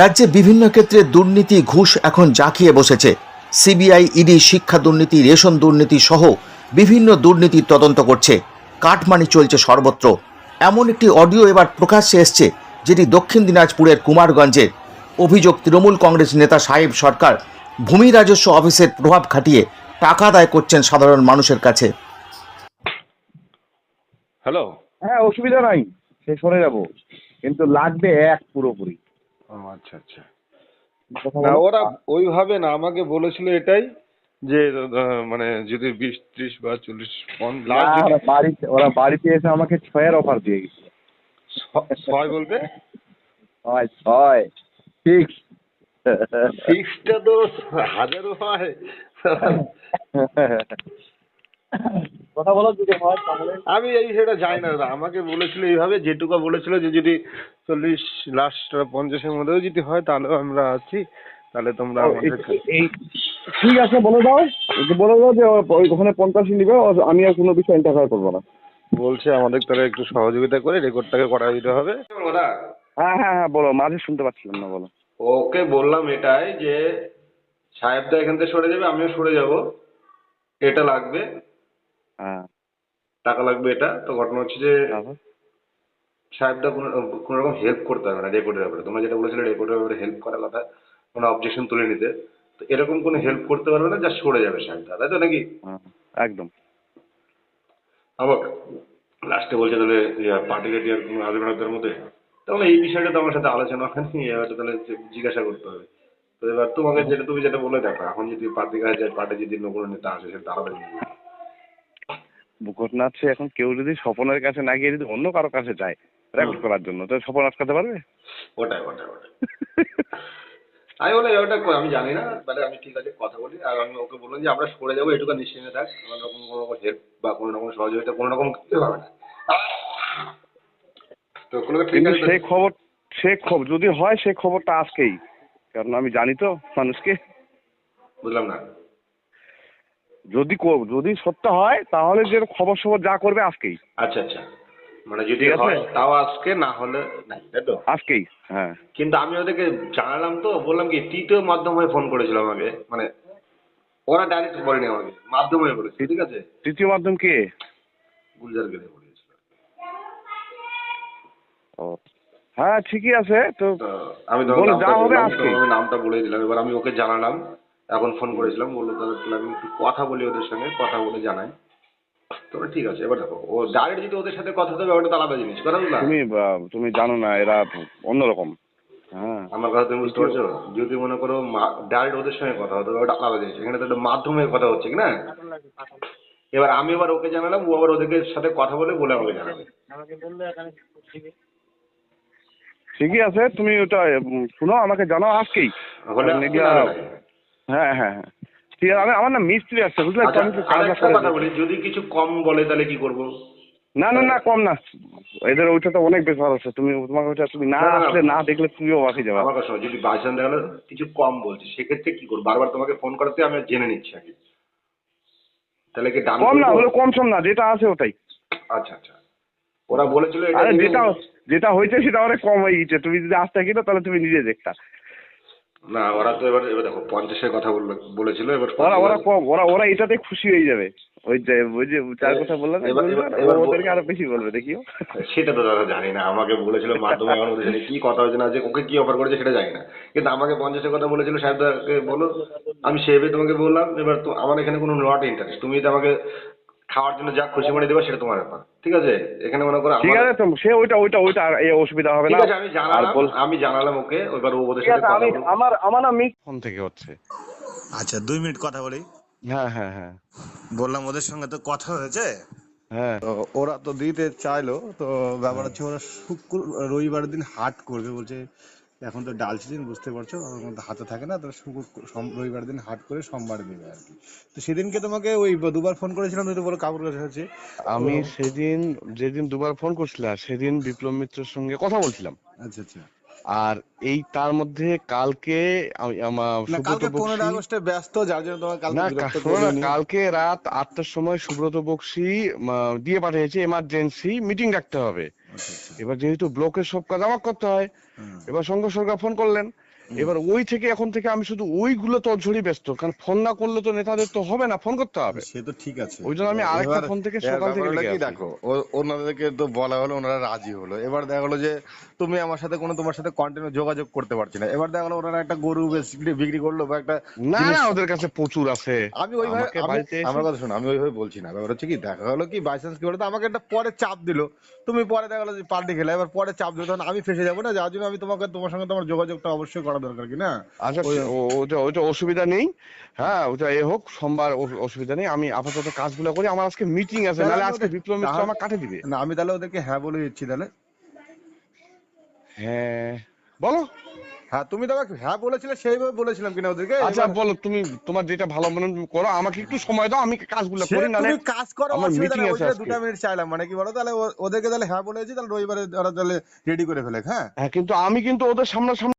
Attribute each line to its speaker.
Speaker 1: রাজ্যে বিভিন্ন ক্ষেত্রে দুর্নীতি ঘুষ এখন জাঁকিয়ে বসেছে। সিবিআই ইডি শিক্ষা দুর্নীতি রেশন দুর্নীতি সহ বিভিন্ন দুর্নীতির তদন্ত করছে। কাটমানি চলছে সর্বত্র। এমন একটি অডিও এবার প্রকাশ্যে এসছে যেটি দক্ষিণ দিনাজপুরের কুমারগঞ্জের। অভিযোগ তৃণমূল কংগ্রেস নেতা সাহেব সরকার ভূমি রাজস্ব অফিসের প্রভাব খাটিয়ে টাকা আদায় করছেন সাধারণ মানুষের কাছে।
Speaker 2: হ্যালো।
Speaker 3: হ্যাঁ অসুবিধা নাই সে সরে যাব। কিন্তু লাগবে এক পুরোপুরি।
Speaker 2: ও আচ্ছা আচ্ছা। না। ওরা ওইভাবে না আমাকে বলেছিল এটাই যে মানে যদি বিশ ত্রিশ বা চল্লিশ
Speaker 3: বাড়িতে ওরা বাড়িতে এসে আমাকে ছয়ের অফার দিয়ে গেছে।
Speaker 2: ছয় বলতে
Speaker 3: ছয় ছয় ঠিক
Speaker 2: সিক্সটা তো হাজারও হয়।
Speaker 3: কথা বলো যদি হয় তাহলে
Speaker 2: আমি এই সেটা জানি না দাদা। আমাকে বলেছিল এইভাবে যেটুকু বলেছিল যে যদি চল্লিশ লাস্ট পঞ্চাশের মধ্যেও যদি হয় তাহলেও আমরা আছি। তাহলে তোমরা
Speaker 3: এই- ঠিক আছে বলে দাও। একটু বলে দাও যে ওখানে পঞ্চাশই নিবে আমি আর কোনো বিষয় ইন্টারফেয়ার করব না।
Speaker 2: বলছে আমাদের তারা একটু সহযোগিতা করে রেকর্ডটাকে করা দিতে হবে।
Speaker 3: হ্যাঁ হ্যাঁ হ্যাঁ বলো মাঝে শুনতে পাচ্ছিলাম না বলো।
Speaker 2: ওকে বললাম এটাই যে সাহেবদা এখান থেকে সরে যাবে আমিও সরে যাব। এটা লাগবে।
Speaker 3: হ্যাঁ।
Speaker 2: টাকা লাগবে এটা। তো ঘটনা হচ্ছে যে? সাহেবদা কোনো কোনো রকম হেল্প করতে হবে না রেকর্ডের ব্যাপারে। তোমরা যেটা বলেছিলে রেকর্ডের ব্যাপারে হেল্প করার কথা কোনো অবজেকশন তুলে নিতে। তো এরকম কোনো হেল্প করতে পারবে না যা সরে যাবে সাহেবদা তাই তো নাকি?
Speaker 3: হ্যাঁ, একদম।
Speaker 2: আবার লাস্টে বলছে তাহলে পার্টি রেটি আর কোনো আসবে না তোর মধ্যে? তাহলে এই বিষয়টা তো আমার সাথে আলোচনা হয়নি এবার তাহলে জিজ্ঞাসা করতে হবে। তো এবার তোমাকে যেটা তুমি যেটা বলে দেখো এখন যদি পার্টি যায় পার্টি যদি অন্য কোনো নেতা আসে সেটা আলাদা
Speaker 3: ঘটনা হচ্ছে এখন কেউ যদি স্বপনের কাছে না গিয়ে যদি অন্য কারও কাছে যায় রেকর্ড করার জন্য তো স্বপন আটকাতে পারবে?
Speaker 2: ওটাই ওটাই ওটাই। আমি বলে ওটা আমি জানি না তাহলে আমি ঠিক আছে কথা বলি। আর আমি ওকে বললাম যে আমরা সরে যাব এটুকু নিশ্চিন্তে থাক। কোনো রকম কোনো রকম হেল্প বা কোনো রকম সহযোগিতা কোনো রকম কিছু হবে না। তো কোনো ঠিক
Speaker 3: কিন্তু
Speaker 2: আছে
Speaker 3: সেই খবর সে খবর যদি হয় সেই খবরটা আজকেই। কারণ আমি জানি তো মানুষকে।
Speaker 2: বুঝলাম না।
Speaker 3: যদি যদি সত্য হয় তাহলে যে খবর সবর যা করবে আজকেই।
Speaker 2: আচ্ছা আচ্ছা। মানে যদি। হয় তাও আজকে না হলে নাই তাই তো?
Speaker 3: আজকেই হ্যাঁ।
Speaker 2: কিন্তু আমি ওদেরকে জানালাম তো বললাম কি তৃতীয় মাধ্যম হয়ে ফোন করেছিল আমাকে মানে ওরা ডাইরেক্ট বলেনি আমাকে মাধ্যম হয়ে বলেছে ঠিক আছে?
Speaker 3: তৃতীয় মাধ্যম কে?
Speaker 2: গুলজার গেলে বলেছিল।
Speaker 3: ও হ্যাঁ ঠিকই আছে তো
Speaker 2: আমি
Speaker 3: যা হবে আজকে।
Speaker 2: নামটা বলে দিলাম এবার আমি ওকে জানালাম এখন ফোন করেছিলাম বলল তাহলে তাহলে আমি একটু কথা বলি ওদের সঙ্গে কথা বলে জানাই। তো ঠিক আছে। এবার দেখো ও ডাইরেক্ট যদি ওদের সাথে কথা হবে ওটা তো আলাদা জিনিস কথা বুঝলাম
Speaker 3: তুমি তুমি জানো না এরা অন্যরকম। হ্যাঁ।
Speaker 2: আমার কথা তুমি বুঝতে পারছ? যদি মনে করো ডাইরেক্ট ওদের সঙ্গে কথা হতো ওটা আলাদা জিনিস। এখানে তো একটা মাধ্যমে কথা হচ্ছে কি না? এবার আমি এবার ওকে জানালাম ও আবার ওদের সাথে কথা বলে বলে আমাকে জানাবে।
Speaker 3: ঠিকই আছে তুমি ওটা শুনো আমাকে জানাও আজকেই।
Speaker 2: হলে
Speaker 3: কারণ হ্যাঁ হ্যাঁ হ্যাঁ। ঠিক আছে আমার না মিস্ত্রি আসছে বুঝলে? তো
Speaker 2: আচ্ছা
Speaker 3: আমি
Speaker 2: কথা বলি যদি কিছু কম বলে তাহলে কি করব?
Speaker 3: না না না কম না। এদের ওইটা তো অনেক বেশ আছে। তুমি তোমাকে ওইটা তুমি না। আসলে না দেখলে তুমিও বাকি যাবে।
Speaker 2: আমার যদি কিছু কম বলছে সেক্ষেত্রে কি করব? বারবার তোমাকে ফোন করাতে আমি জেনে নিচ্ছি আগে। তাহলে কি দাম
Speaker 3: কম না? হলে কম সম না যেটা আছে ওটাই।
Speaker 2: আচ্ছা আচ্ছা। ওরা বলেছিল এটা
Speaker 3: যেটা যেটা হয়েছে সেটা অনেক কম হয়ে গেছে তুমি যদি আসতে কিনো তাহলে তুমি নিজে দেখতা।
Speaker 2: না ওরা তো এবার এবার দেখো পঞ্চাশের কথা বলল বলেছিল এবার
Speaker 3: ওরা ওরা কম ওরা ওরা এটাতে খুশি হয়ে যাবে। ওই যে ওই যে চার কথা বললাম
Speaker 2: এবার-
Speaker 3: ওদেরকে আরও বেশি বলবে দেখিও
Speaker 2: সেটা তো দাদা জানি না আমাকে বলেছিল মাধ্যমে এখন ওদের সাথে কি কথা হয়েছে না যে ওকে কি অফার করেছে সেটা জানি না। কিন্তু আমাকে পঞ্চাশের কথা বলেছিল সাহেবদাকে বলো আমি সেভাবে তোমাকে বললাম এবার তো আমার এখানে কোনো নট ইন্টারেস্ট তুমি যদি আমাকে খাওয়ার জন্য যা খুশি মনে দেবে সেটা তোমার ব্যাপার। ঠিক আছে? এখানে মনে করো
Speaker 3: ঠিক আছে সে ওইটা ওইটা ওইটা আর এই অসুবিধা হবে না।
Speaker 2: আমি জানালাম আমি জানালাম ওকে এবার ও ওদের সাথে
Speaker 3: আমি আমার আমার ফোন থেকে হচ্ছে।
Speaker 4: আচ্ছা দুই মিনিট কথা বলি।
Speaker 3: হ্যাঁ হ্যাঁ হ্যাঁ।
Speaker 4: বললাম ওদের সঙ্গে তো কথা হয়েছে?
Speaker 3: হ্যাঁ।
Speaker 4: তো ওরা তো দিতে চাইলো তো ব্যাপার হচ্ছে ওরা শুক্র রবিবারের দিন হাট করবে বলছে এখন তো ডাল সিজন বুঝতে পারছ? ওর মধ্যে হাতে থাকে না তো রবিবার দিন হাট করে সোমবার দেবে আর কি। তো সেদিনকে তোমাকে ওই দুবার ফোন করেছিলাম তুমি তো বলো কাপড় কাছে আছে
Speaker 3: আমি সেদিন যেদিন দুবার ফোন করছিলাম সেদিন বিপ্লব মিত্রের সঙ্গে কথা বলছিলাম।
Speaker 4: আচ্ছা আচ্ছা।
Speaker 3: আর এই তার মধ্যে কালকে
Speaker 4: কালকে পনেরো আগস্টে ব্যস্ত যার জন্য তোমার কালকে
Speaker 3: কালকে রাত আটটার সময় সুব্রত বক্সি দিয়ে পাঠিয়েছে এমার্জেন্সি মিটিং ডাকতে হবে।
Speaker 4: আচ্ছা আচ্ছা।
Speaker 3: এবার যেহেতু ব্লকের সব কাজ আমার করতে হয় এবার শঙ্কর সরকার ফোন করলেন।
Speaker 5: এবার ওই থেকে এখন থেকে আমি শুধু ওইগুলো তো ঝড়ি ব্যস্ত কারণ ফোন না করলে তো নেতাদের তো হবে না ফোন করতে হবে।
Speaker 4: সে তো ঠিক আছে।
Speaker 5: ওই জন্য আমি আরেকটা ফোন থেকে সকাল থেকে
Speaker 4: কি। দেখো ওনাদেরকে তো বলা হলো ওনারা রাজি হলো। এবার দেখা গেলো যে তুমি আমার সাথে কোনো তোমার সাথে কন্টিনিউ যোগাযোগ করতে পারছি না। এবার দেখা গেলো ওনারা একটা গরু বিক্রি করল বা একটা
Speaker 5: না না ওদের কাছে প্রচুর আছে।
Speaker 4: আমি ওইভাবে আমার কথা শোনো আমি ওইভাবে বলছি না। ব্যাপার হচ্ছে কি দেখা গেলো কি বাইচান্স কি বলতো আমাকে একটা পরে চাপ দিলো। তুমি পরে দেখা গেলো যে পার্টি খেলে এবার পরে চাপ দিলো তখন আমি ফেসে যাব না। যার জন্য আমি তোমাকে তোমার সঙ্গে তোমার যোগাযোগটা অবশ্যই করা দরকার কি না
Speaker 5: আচ্ছা ওটা ওটা অসুবিধা নেই। হ্যাঁ ওটা এ হোক সোমবার অসুবিধা নেই। আমি আপাতত কাজগুলো করি। আমার আজকে মিটিং আছে নাহলে আজকে বিপ্লব মিত্র আমার কাটে দিবে।
Speaker 4: না আমি তাহলে ওদেরকে হ্যাঁ বলে দিচ্ছি তাহলে।
Speaker 5: হ্যাঁ। বলো।
Speaker 4: হ্যাঁ তুমি তো আমাকে হ্যাঁ বলেছিলে সেইভাবে বলেছিলাম কিনা ওদেরকে?
Speaker 5: আচ্ছা বলো তুমি তোমার যেটা ভালো মনে করো। আমাকে একটু সময় দাও আমি কাজগুলো করি নাহলে
Speaker 4: তুমি কাজ করো
Speaker 5: আমার
Speaker 4: নেই।
Speaker 5: আছে আজকে।
Speaker 4: দুটা মিনিট চাইলাম মানে কি বলো? তাহলে ওদেরকে তাহলে হ্যাঁ বলেছি তাহলে রবিবারে ওরা তাহলে রেডি করে ফেলে হ্যাঁ?
Speaker 5: হ্যাঁ কিন্তু আমি কিন্তু ওদের সামনাসামনি